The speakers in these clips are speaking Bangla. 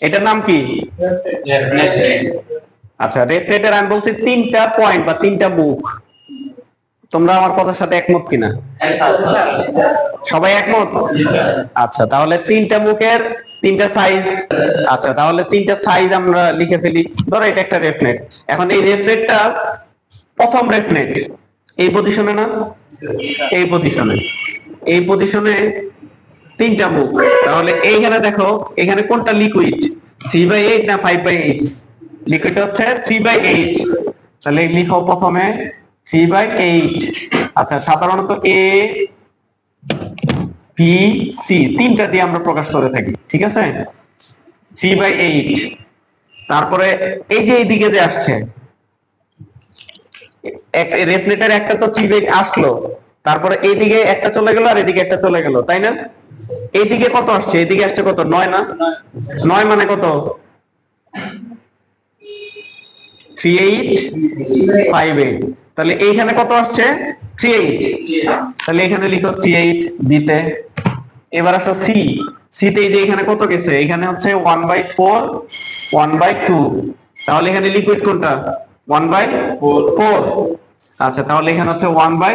এটার নাম কি? আচ্ছা রেফ্রেটের আমি বলছি তিনটা পয়েন্ট বা তিনটা মুখ তোমরা আমার কথার সাথে একমত কিনা? সবাই একমত? আচ্ছা তাহলে তিনটা মুখের তিনটা সাইজ আচ্ছা তাহলে তিনটা সাইজ আমরা লিখে ফেলি। ধরো এটা একটা রেফনেট এখন এই রেফনেটটা প্রথম রেফনেট এই পজিশনে না? এই পজিশনে এই পজিশনে তিনটা মুখ তাহলে এইখানে দেখো, এখানে কোনটা লিকুইড থ্রি বাই এইট না ফাইভ বাই এইট লিকুইড হচ্ছে থ্রি বাই এইট তাহলে লিখো প্রথমে থ্রি বাই এইট আচ্ছা সাধারণত এ বি সি তিনটা দিয়ে আমরা প্রকাশ করে থাকি, ঠিক আছে? থ্রি বাই এইট তারপরে এই যে এইদিকে যে আসছে রেফনেটের একটা তো থ্রি বাই আসলো। তারপরে এইদিকে একটা চলে গেল আর এদিকে একটা চলে গেল, তাই না? এইদিকে কত আসছে? এইদিকে আসছে কত? নয় না? নয় মানে কত? থ্রি এইট ফাইভ এইট তাহলে এইখানে কত আসছে? থ্রি এইট তাহলে এখানে লিখো থ্রি এইট দিতে। এবার আসো সি সিতে যে এখানে কত গেছে? এখানে হচ্ছে one by four one by two তাহলে এখানে লিকুইড কোনটা? ওয়ান বাই ফোর আচ্ছা তাহলে এখানে হচ্ছে ওয়ান বাই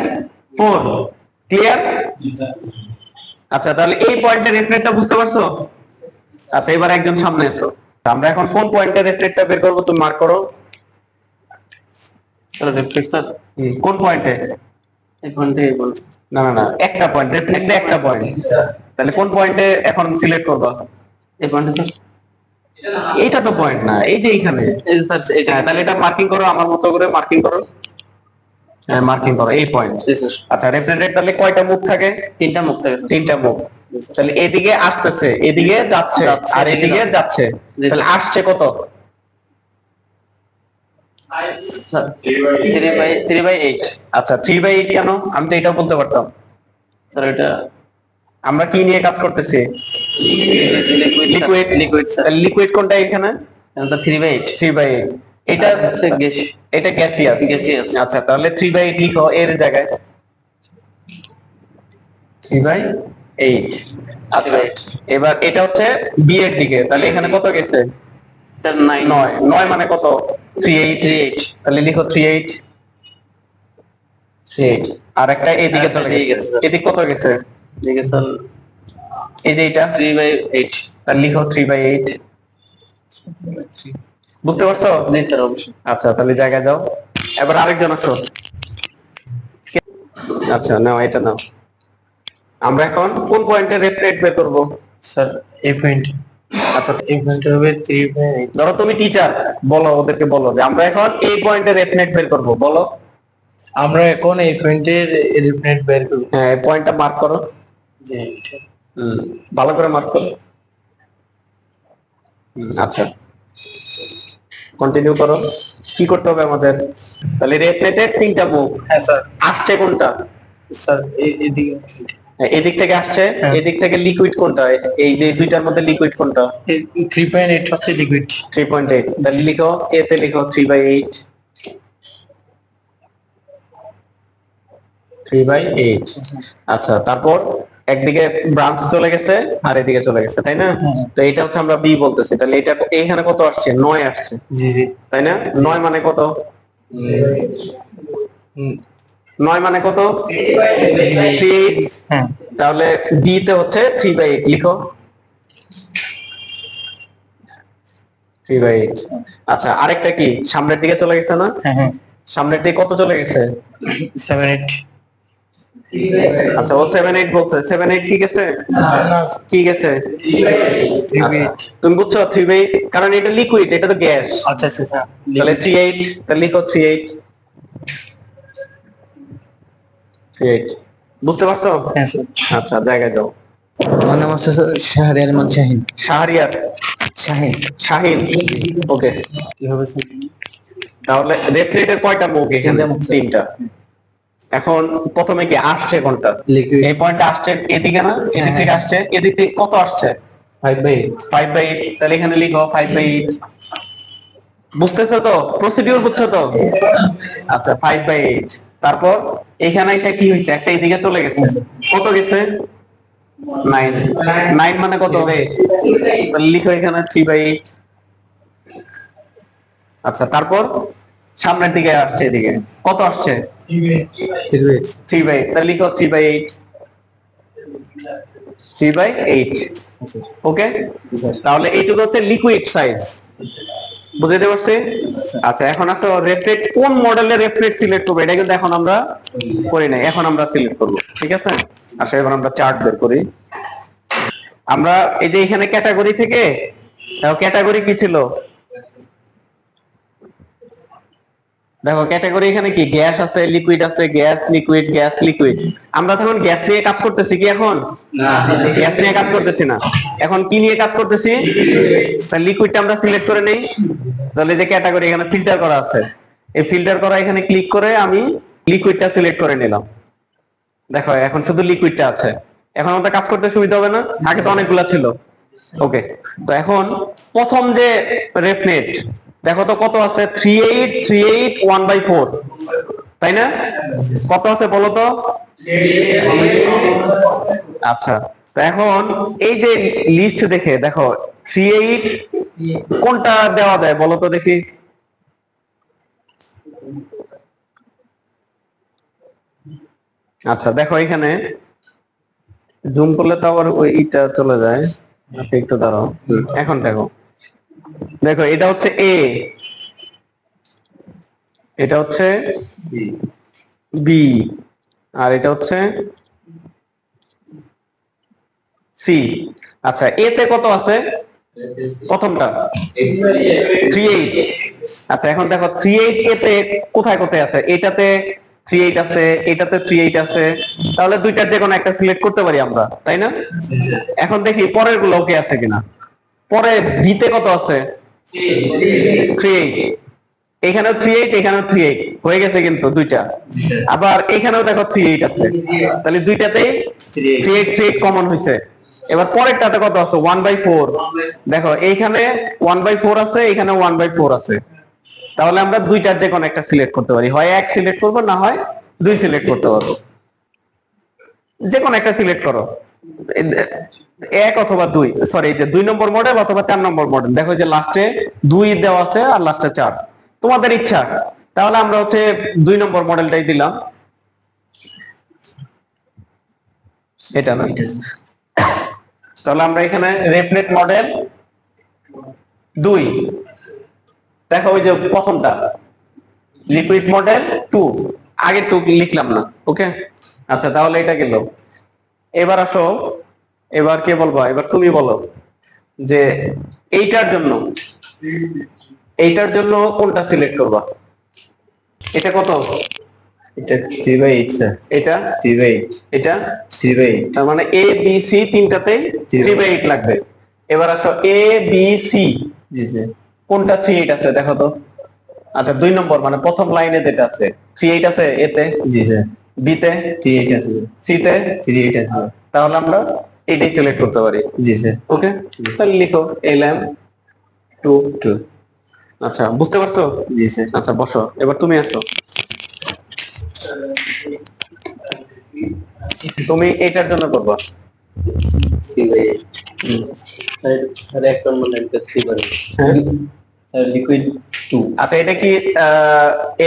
ফোর ক্লিয়ার আচ্ছা তাহলে এই পয়েন্টের রেফরেটটা বুঝতে পারছ? আচ্ছা এবার একজন সামনে এসো। আমরা এখন কোন পয়েন্টের রেফরেটটা বের করব তুমি মার্ক করো। কোন পয়েন্টে এখন থেকে বলছি না না না একটা পয়েন্ট রেফরেটে একটা পয়েন্ট তাহলে কোন পয়েন্টে এখন সিলেক্ট করবা? এই পয়েন্টে স্যার এইটা তো পয়েন্ট না এই যে এখানে এই স্যার এটা তাহলে এটা মার্কিং করো আমার মতো করে মার্কিং করো। মার্কিং করো এই পয়েন্ট আচ্ছা রেফরেটের তাহলে কয়টা মুখ থাকে? তিনটা মুখ থাকে তিনটা মুখ। তাহলে এদিকে আসতেছে এদিকে যাচ্ছে আর এদিকে যাচ্ছে। তাহলে আসছে কত? থ্রি বাই এইট আচ্ছা থ্রি বাই এইট কেন? আমি তো এটা বলতে পারতাম। স্যার এটা আমরা কি নিয়ে কাজ করতেছি? লিকুইড লিকুইড লিকুইড কোনটা এখানে? Three by eight three by eight এটা হচ্ছে গ্যাস এটা গ্যাসিয়াস। Gaseous। আচ্ছা তাহলে থ্রি বাই এইট লিখো এর জায়গায়। থ্রি বাই এইট আচ্ছা এবার এটা হচ্ছে বি এর দিকে তাহলে এখানে কত গেছে? স্যার নাইন নয়। নয় মানে কত? থ্রি এইট থ্রি এইট তাহলে লিখো থ্রি এইট থ্রি এইট আর একটা এদিকে চলে এদিকে গেছে। এদিক কত গেছে? স্যার এই যে এটা? থ্রি বাই এইট তাহলে লিখো থ্রি বাই এইট বুঝতে পারছ? জি স্যার অবশ্যই। আচ্ছা তাহলে জায়গায় যাও। এবার আরেকজন আসো। আচ্ছা নাও এটা নাও। আমরা এখন কোন পয়েন্টে রেফরেট বের করব? স্যার এই পয়েন্ট আচ্ছা এই পয়েন্ট হবে থ্রি বাই এইট ধরো তুমি টিচার বলো ওদেরকে বলো যে আমরা এখন এই পয়েন্টে রেফনেট বের করব বলো। আমরা এখন এই পয়েন্টের রিফ্রেন্ট বের করব। হ্যাঁ এই পয়েন্টটা মার্ক করো। হুম, ভালো করে মার্ক করো। আচ্ছা। কন্টিনিউ করো। কি করতে হবে আমাদের? তাহলে রেফনেটের তিনটা বুক হ্যাঁ স্যার। আসছে কোনটা? স্যার এদিকে। হ্যাঁ, এদিক থেকে আসছে। হ্যাঁ। এদিক থেকে লিকুইড কোনটা? এই যে দুইটার মধ্যে লিকুইড কোনটা? থ্রি পয়েন্ট এইট হচ্ছে লিকুইড থ্রি পয়েন্ট এইট তাহলে লিখো এতে লিখো three by eight three by eight আচ্ছা তারপর? একদিকে ব্রাঞ্চ চলে গেছে আর এদিকে চলে গেছে তাই না? তো এটা হচ্ছে আমরা বি বলতেছি। তাহলে এটা এইখানে কত আসছে? নয় আসছে। জি জি। তাই না? নয় মানে কত? নয় মানে কত? থ্রি হ্যাঁ। তাহলে বি তে হচ্ছে থ্রি বাই এইট লিখো। থ্রি বাই এইট আচ্ছা আরেকটা কি? সামনের দিকে চলে গেছে না? হ্যাঁ হ্যাঁ। সামনের দিকে কত চলে গেছে? সেভেন এইট আচ্ছা ও সেভেন এইট বলছে। সেভেন এইট কি গেছে কি গেছে আচ্ছা, তুমি বুঝছ থ্রি বাই কারণ এটা লিকুইড এটা তো গ্যাস আচ্ছা আচ্ছা তাহলে থ্রি এইট তাহলে লিখো থ্রি এইট বুঝতে পারছ? হ্যাঁ আচ্ছা জায়গায় যাও। আমার নাম হচ্ছে শাহরিয়ার রহমান শাহিন। শাহরিয়ার শাহিন। শাহিন। ওকে কি হবে তাহলে রেফ্রিজারেটর কয়টা মুখ এখানে? তিনটা। এখন প্রথমে কি আসছে কোনটা? এই পয়েন্ট আসছে এদিকে না? এদিক হ্যাঁ, থেকে হ্যাঁ। আসছে? এদিক থেকে কত আসছে? Five by eight five by eight তাহলে এখানে লিখো ফাইভ বাই এইট বুঝতেছো তো? প্রসিডিউর বুঝছ তো? আচ্ছা ফাইভ বাই এইট তারপর এখানে এসে কি হয়েছে? একটা এদিকে চলে গেছে। কত গেছে? নাইন নাইন মানে কত তাহলে লিখো এখানে থ্রি বাই এইট আচ্ছা তারপর? সামনের দিকে আসছে এদিকে। কত আসছে? থ্রি বাই তাহলে লিখো three by eight three by eight okay তাহলে এইটুকু হচ্ছে লিকুইড সাইজ বুঝতে পারছি? আচ্ছা এখন আসো রেফ্লেট কোন মডেলের রেফ্লেট সিলেক্ট করব? এটা কিন্তু এখন আমরা করি নাই। এখন আমরা সিলেক্ট করব। ঠিক আছে? আচ্ছা এবার আমরা চার্ট বের করি। আমরা এই যে এখানে ক্যাটাগরি থেকে ক্যাটাগরি কি ছিল? দেখো ক্যাটাগরি এখানে কি? গ্যাস আছে লিকুইড আছে গ্যাস লিকুইড গ্যাস লিকুইড আমরা তখন গ্যাস নিয়ে কাজ করতেছি কি এখন? গ্যাস নিয়ে কাজ করতেছি না। এখন কি নিয়ে কাজ করতেছি? লিকুইডটা আমরা সিলেক্ট করে নেই। তাহলে যে ক্যাটাগরি এখানে ফিল্টার করা আছে। এই ফিল্টার করা এখানে ক্লিক করে আমি লিকুইডটা সিলেক্ট করে নিলাম। দেখো এখন শুধু লিকুইডটা আছে। এখন আমাদের কাজ করতে সুবিধা হবে না? আগে তো অনেকগুলা ছিল। ওকে তো এখন প্রথম যে রেফনেট দেখো তো কত আছে? Three eight three eight one by four তাই না? কত আছে বলো তো? আচ্ছা এখন এই যে লিস্ট দেখে, দেখো থ্রি এইট কোনটা দেওয়া যায় বলো তো দেখি। আচ্ছা দেখো এখানে জুম করলে তো আবার ওইটা চলে যায়। আচ্ছা একটু দাঁড়াও। এখন দেখো। দেখো, এটা হচ্ছে এ এটা হচ্ছে বি আর এটা হচ্ছে সি আচ্ছা এ তে কত আছে? প্রথমটা। থ্রি এইট আচ্ছা এখন দেখো থ্রি এইট এতে কোথায় কোথায় আছে? এটাতে থ্রি এইট আছে, এটাতে থ্রি এইট আছে। তাহলে দুইটার যে কোনো একটা সিলেক্ট করতে পারি আমরা, তাই না? এখন দেখি পরেরগুলো ওকে আছে কিনা। পরে বিতে কত আছে? এখানেও থ্রি এইট এখানেও থ্রি এইট হয়ে গেছে কিন্তু দুইটা। আবার এখানেও দেখো থ্রি এইট আছে। তাহলে দুইটাতেই three eight three eight common হয়েছে এবার পরেরটাতে কত আছে? ওয়ান বাই ফোর দেখো, এইখানে ওয়ান বাই ফোর আছে, এখানে ওয়ান বাই ফোর আছে। তাহলে আমরা দুইটার যে কোনো একটা সিলেক্ট করতে পারি। হয় এক সিলেক্ট করব, না হয় দুই সিলেক্ট করতে পারব। যে কোনো একটা সিলেক্ট করো। এক অথবা দুই সরি যে দুই নম্বর মডেল অথবা চার নম্বর মডেল দেখো যে লাস্টে দুই দেওয়া আছে আর লাস্টে চার। তোমাদের ইচ্ছা, তাহলে আমরা হচ্ছে দুই নম্বর মডেলটাই দিলাম। এটা না? তাহলে আমরা এখানে রেফনেট মডেল দুই। দেখো ওই যে প্রথমটা লিকুইড মডেল টু আগে টু লিখলাম না ওকে আচ্ছা তাহলে এটা গেল। এবার আসো এবার কে বলবা? এবার তুমি বলো যে এইটার জন্য এইটার জন্য কোনটা সিলেক্ট করবা? এটা কত? এটা থ্রি বাই এইট স্যার এটা? থ্রি বাই এইট এটা? থ্রি বাই এইট তার মানে এ বি সি তিনটাতেই থ্রি বাই এইট লাগবে। এবার আসো এ বি সি জি কোনটা থ্রি এইট আছে? দেখো তো। আচ্ছা দুই নম্বর মানে প্রথম লাইনে যেটা আছে থ্রি এইট আছে এতে? জি স্যার বিতে? থ্রি এইট আছে সিতে? থ্রি এইট আছে তাহলে আমরা এটাই সিলেক্ট করতে পারি। জি স্যার। ওকে? তাহলে লিখো এল এম টু। টু। আচ্ছা বুঝতে পারছ? জি স্যার। আচ্ছা বসো। এবার তুমি আসো। তুমি এটার জন্য করবা। থ্রি বাই স্যার এক নম্বর লাইনটা থ্রি বাই হ্যাঁ? স্যার লিকুইড টু আচ্ছা এটা কি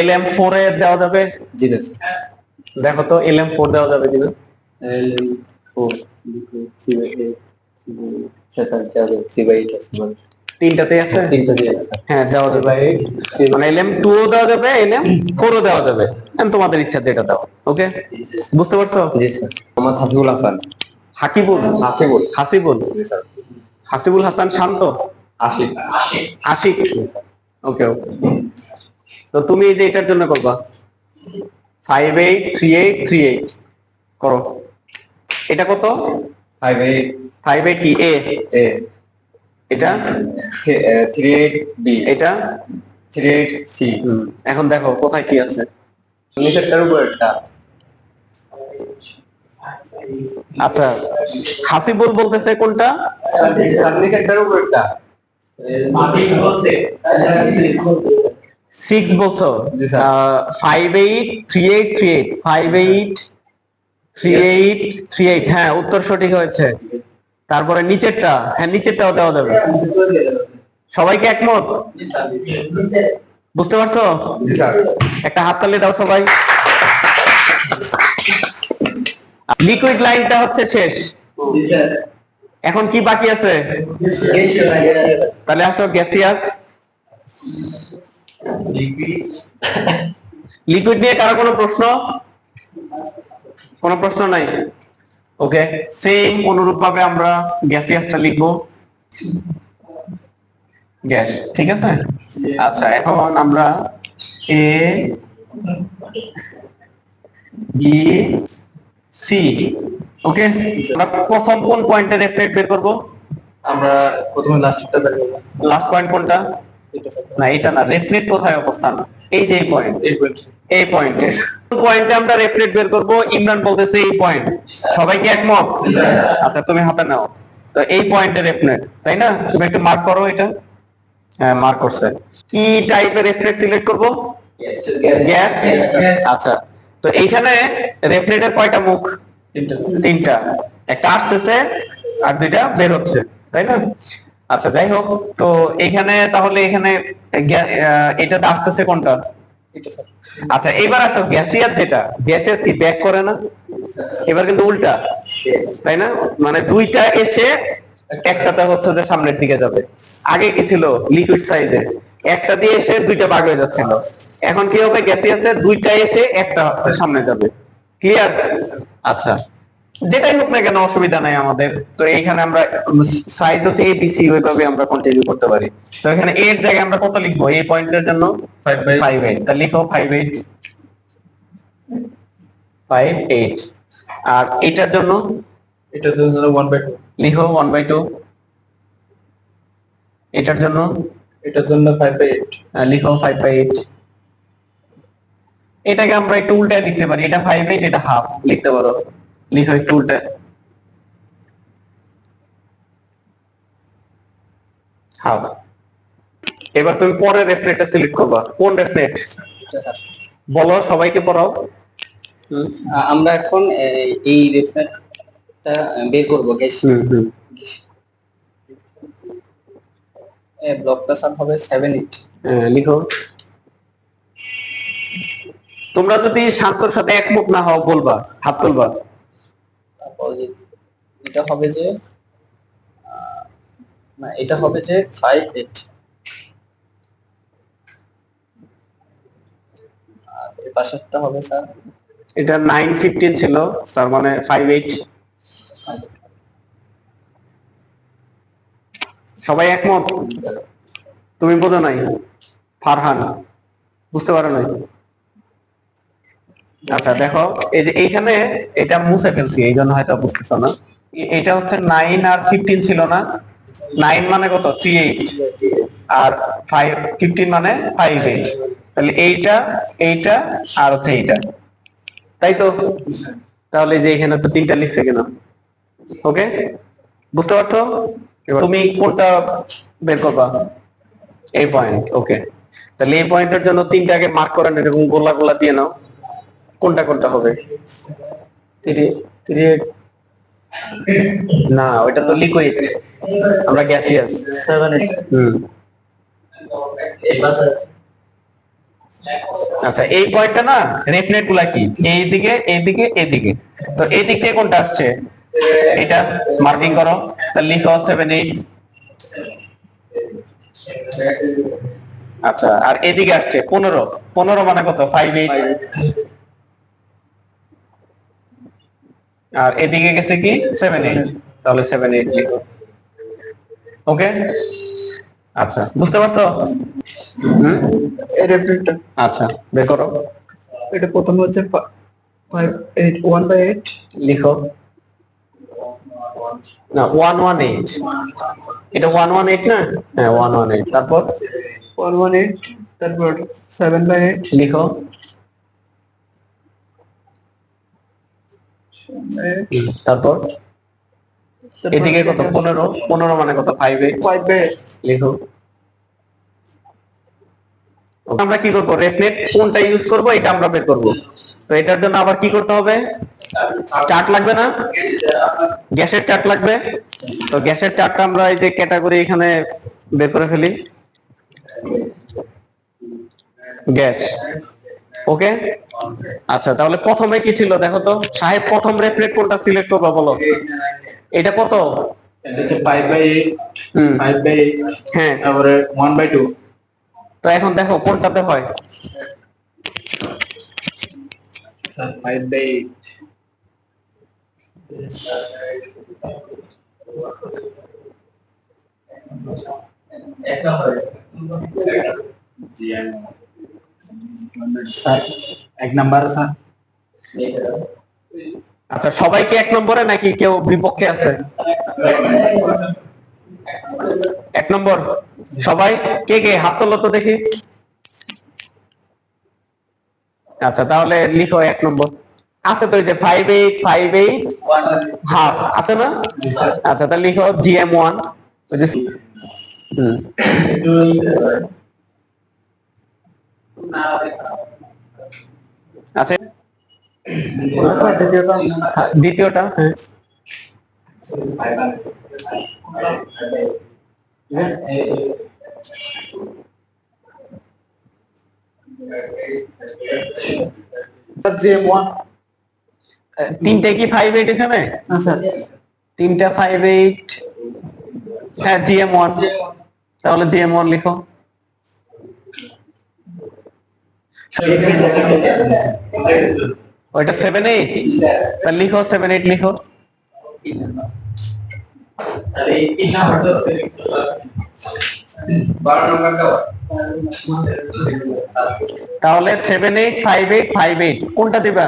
এল এম ফোর এ দেওয়া যাবে? জি স্যার। দেখো তো এল এম ফোর দেওয়া যাবে কিনা? L four three by eight আছে আছে? তিনটা দিয়ে আছে। হ্যাঁ দেওয়া যাবে। মানে এল এম টু ও দেওয়া যাবে এল এম ফোর ও দেওয়া যাবে। তোমাদের ইচ্ছা যেটা দাও ওকে বুঝতে পারছ? জি স্যার। মোহাম্মদ হাসিবুল হাসান। হাকিবুল? হাসিবুল। হাসিবুল? জি sir. Hasibul Hasan Shanto? Ashik. Ashik. Okay okay তো তুমি এই যে এটার জন্য করবা। Five eight three eight three eight করো। এটা কত? ফাইভ এইট ফাইভ এইট কি এ এ এটা? থ্রি এইট বি এটা? থ্রি এইট সি হুম, এখন দেখো কোথায় কি আছে? নিচেরটার উপরেরটা। আচ্ছা হাসিবুল বলতেছে কোনটা? নিচেরটার উপরেরটা। সিক্স বছর five eight three eight three eight five eight three eight three eight হ্যাঁ উত্তর সঠিক হয়েছে। তারপরে নিচেরটা হ্যাঁ নিচেরটাও দেওয়া যাবে। সবাইকে একমত? বুঝতে পারছ? একটা হাততালি দাও সবাই। লিকুইড লাইনটা হচ্ছে শেষ। এখন কি বাকি আছে? তাহলে আসো গ্যাসিয়াস লিকুইড নিয়ে কারও কোনো প্রশ্ন? কোনো প্রশ্ন নাই? ওকে সেম অনুরূপ ভাবে আমরা গ্যাসিয়াসটা লিখব। গ্যাস ঠিক আছে? আচ্ছা এখন আমরা এ বি সি ওকে আমরা প্রথম কোন পয়েন্টে রেফ্লেক্ট বের করব? আমরা প্রথমে লাস্টটা বের করব। লাস্ট পয়েন্ট কোনটা? না এটা না রেফ্লেক্ট কোথায় অবস্থান? এই যে পয়েন্ট এই পয়েন্ট পয়েন্টে আমরা রেফ্লেক্ট বের করব ইমরান বলতেছে এই পয়েন্ট সবাই কি একমত? আচ্ছা তুমি হাতে নাও। তো এই পয়েন্টে রেফ্লেক্ট তাই না? তুমি একটু মার্ক করো এটা। হ্যাঁ মার্ক করছে। কি টাইপের রেফ্লেক্ট সিলেক্ট করব? গ্যাস আচ্ছা তো এইখানে রেফ্লেক্টের কয়টা মুখ? তিনটা। একটা আসতেছে আর দুইটা বের হচ্ছে তাই না? আচ্ছা যাই হোক তো এখানে তাহলে এখানে এটাতে আসতেছে কোনটা? আচ্ছা এবার আসো গ্যাসিয়াস যেটা গ্যাসিয়াস কি ব্যাক করে না? এবার কিন্তু উল্টা তাই না? মানে দুইটা এসে একটাতে হচ্ছে যে সামনের দিকে যাবে। আগে কি ছিল? লিকুইড সাইজে একটা দিয়ে এসে দুইটা ভাগ হয়ে যাচ্ছিল। এখন কি হবে? গ্যাসিয়াসে দুইটা এসে একটা সামনে যাবে। ক্লিয়ার আচ্ছা। যেটাই হোক না কেন অসুবিধা নাই আমাদের। তো এইখানে আমরা সাইজ হচ্ছে এবিসি ওইভাবে আমরা কন্টিনিউ করতে পারি। তো এখানে এর জায়গায় আমরা কত লিখব? এই পয়েন্টের জন্য ফাইভ বাই ফাইভ এইট তা লিখো ফাইভ এইট ফাইভ এইট আর এটার জন্য? এটা জন্য ওয়ান বাই টু লিখো ওয়ান বাই টু এটার জন্য? এটার জন্য ফাইভ বাই এইট আহ, লিখো ফাইভ বাই এইট এটাকে আমরা একটু উল্টায় লিখতে পারি। এটা ফাইভ এইট এটা হাফ লিখতে পারো। লিখো একটু উল্টে হাফ এবার তুমি পরের রেফলেটটা সিলেক্ট করবা কোন রেফলেট বলো সবাইকে পড়াও আমরা এখন এই রেফারেন্সটা বের করব গ্যাস ব্লকটা স্যার হবে সেভেন এইট হ্যাঁ, লিখো তোমরা যদি শান্তর সাথে একমত না হও বলবা হাত তুলবা এটা হবে যে না, এটা হবে যে ফাইভ এইট আর পাশেরটা হবে স্যার এটা নাইন ফিফটিন ছিল, তার মানে ফাইভ এইট সবাই একমত? তুমি বোঝো নাই? ফারহান, বুঝতে পারো নাই? আচ্ছা দেখো, এই যে এইখানে এটা মুছে ফেলছি, এই জন্য হয়তো বুঝতেছো না। এটা হচ্ছে নাইন আর ফিফটিন ছিল না? নাইন মানে কত? থ্রি এইট আর ফাইভ ফিফটিন মানে ফাইভ এইট তাহলে এইটা এইটা আর হচ্ছে এইটা। তাই তো? তাহলে যে এখানে তো তিনটা লিখছে কেন? ওকে? বুঝতে পারছ? তুমি কোনটা বের করবা? এই পয়েন্ট ওকে তাহলে এই পয়েন্টের জন্য তিনটাকে মার্ক করেন এরকম গোলা গোলা দিয়ে নাও। কোনটা কোনটা হবে? থ্রি থ্রি না ওইটা তো লিকুইড আমরা গ্যাসিয়াস সেভেন হুম। আচ্ছা এই পয়েন্টটা না রেফনেটগুলা কি? এইদিকে এইদিকে এইদিকে। তো এই দিক থেকে কোনটা আসছে? এটা মার্কিং করো। তা লিখো সেভেন এইট আচ্ছা আর এদিকে আসছে পনেরো। পনেরো মানে কত? ফাইভ এইট আর এদিকে গেছে কি? সেভেন এইট তাহলে সেভেন এইট লিখো। ওকে আচ্ছা বুঝতে পারছ? আচ্ছা বের করো। এটা প্রথম হচ্ছে ওয়ান বাই এইট লিখো। না ওয়ান ওয়ান এইট এটা ওয়ান ওয়ান এইট না? হ্যাঁ ওয়ান ওয়ান এইট তারপর? ওয়ান ওয়ান এইট তারপর সেভেন বাই এইট লিখো। তারপর? এদিকে কত? পনেরো? পনেরো মানে কত? ফাইভ ফাইভ বাই লিখো। আমরা কি করব? রেফলেট কোনটা ইউজ করব? এটা আমরা বের করব। তো এটার জন্য আবার কি করতে হবে? চার্ট লাগবে না? গ্যাসের চার্ট লাগবে? তো গ্যাসের চার্টটা আমরা এই যে ক্যাটাগরি এখানে বের করে ফেলি। গ্যাস। ওকে আচ্ছা তাহলে প্রথমে কি ছিল দেখো তো? সাহেব প্রথম রেফ্রেট কোনটা সিলেক্ট করবা বলো? এটা কত? হ্যাঁ। তারপরে ওয়ান বাই টু তো এখন দেখো কোনটাতে হয়? বাই এইট এক নাম্বার আচ্ছা সবাই কি এক নম্বরে নাকি কেউ বিপক্ষে আছে? এক নম্বর। সবাই? কে কে? হাত তোলো তো দেখি। আচ্ছা তাহলে লিখো এক নম্বর। আছে তো যে five eight five eight half আছে না? আচ্ছা তাহলে লিখো জিএম ওয়ান ওই আচ্ছা দ্বিতীয়টা? তিনটে কি ফাইভ এইট এখানে? তিনটা ফাইভ এইট হ্যাঁ জিএম ওয়ান তাহলে জিএম ওয়ান লিখো। ওইটা সেভেন এইট লিখো সেভেন এইট লিখো। তাহলে seven eight five eight five eight কোনটা দিবা?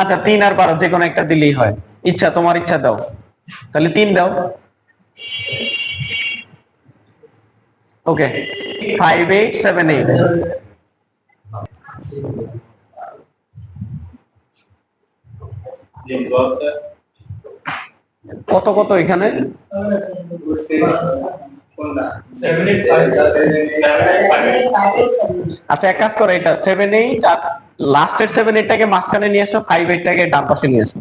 আচ্ছা তিন আর বারো যে কোনো একটা দিলেই হয়। ইচ্ছা, তোমার ইচ্ছা দাও। তাহলে তিন দাও। Okay five eight seven eight কত কত এখানে? আচ্ছা এক কাজ করো, এটা সেভেন এইট আর লাস্টের সেভেন এইটটাকে মাঝখানে নিয়ে আসো ফাইভ এইটটাকে ডান পাশে নিয়ে আসো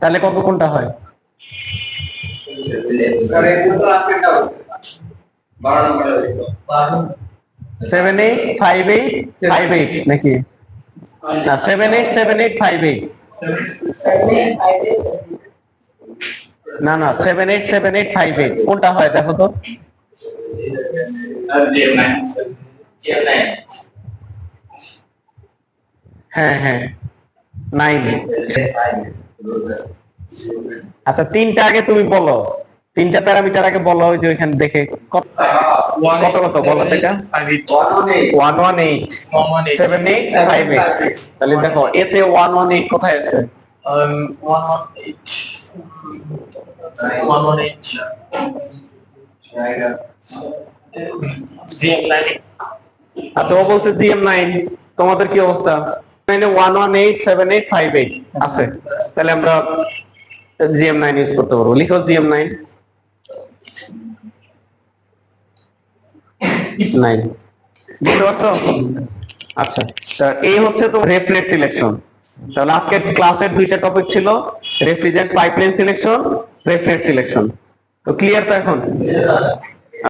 তাহলে কত, কোনটা হয়? Seven eight five eight five eight নাকি? না seven eight seven eight five eight না না seven eight seven eight five eight কোনটা হয় দেখো তো। হ্যাঁ হ্যাঁ। নাইন আচ্ছা তিনটা আগে তুমি বলো। তিনটা প্যারামিটার আগে বলো ওই যে ওইখানে দেখে কত কত one one eight seven eight five eight তাহলে দেখো এতে ওয়ান ওয়ান এইট কোথায় আছে? One one eight one one eight GM nine আচ্ছা ও বলছে জিএম নাইন তোমাদের কি অবস্থা? নাইনে one one eight seven eight five eight আছে। তাহলে আমরা জিএম নাইন ইউজ করতে পারব। লিখো জিএম নাইন নাইন বুঝতে পারছ? আচ্ছা তা এই হচ্ছে তো রেফ্লেট সিলেকশন তাহলে আজকের ক্লাসের দুইটা টপিক ছিল রেফ্রিজারেন্ট পাইপলাইন সিলেকশন রেফ্লেট সিলেকশন তো ক্লিয়ার তো এখন?